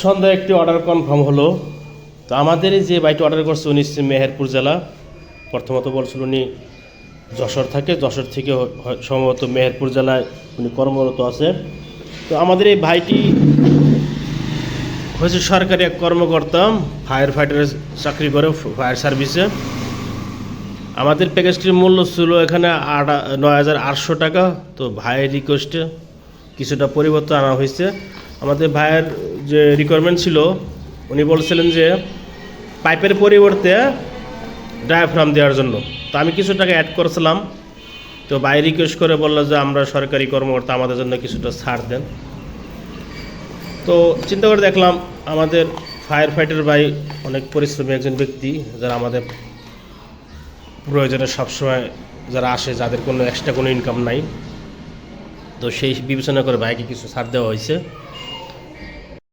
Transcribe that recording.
সন্ধ্যায় একটি order confirm হলো। তো আমাদের যে বাইকটি অর্ডার করছে, উনি মেহেরপুর জেলা। প্রথমত বলছিল উনি যশোর থাকে। যশোর থেকে সম্ভবত মেহেরপুর জেলায় উনি কর্মরত আছে। তো আমাদের এই ভাইটি হয়েছে সরকারি এক কর্মকর্তা ফায়ার ফাইটারের চাকরি করে ফায়ার সার্ভিসে আমাদের প্যাকেজটির মূল্য ছিল এখানে আট, নয় হাজার আটশো টাকা। তো ভাইয়ের রিকোয়েস্টে কিছুটা পরিবর্তন আনা হয়েছে। আমাদের ভাইয়ের যে রিকোয়ারমেন্ট ছিল, উনি বলছিলেন যে পাইপের পরিবর্তে ডায়াফ্রাম দেওয়ার জন্য। তো আমি কিছু টাকা অ্যাড করেছিলাম। তো ভাই রিকোয়েস্ট করে বলল যে আমরা সরকারি কর্মকর্তা, আমাদের জন্য কিছুটা ছাড় দেন। তো চিন্তা করে দেখলাম, আমাদের ফায়ার ফাইটার ভাই অনেক পরিশ্রমী একজন ব্যক্তি, যারা আমাদের প্রয়োজনে সবসময় যারা আসে, যাদের কোনো এক্সট্রা কোনো ইনকাম নাই। তো সেই বিবেচনা করে ভাইকে কিছু ছাড় দেওয়া হয়েছে।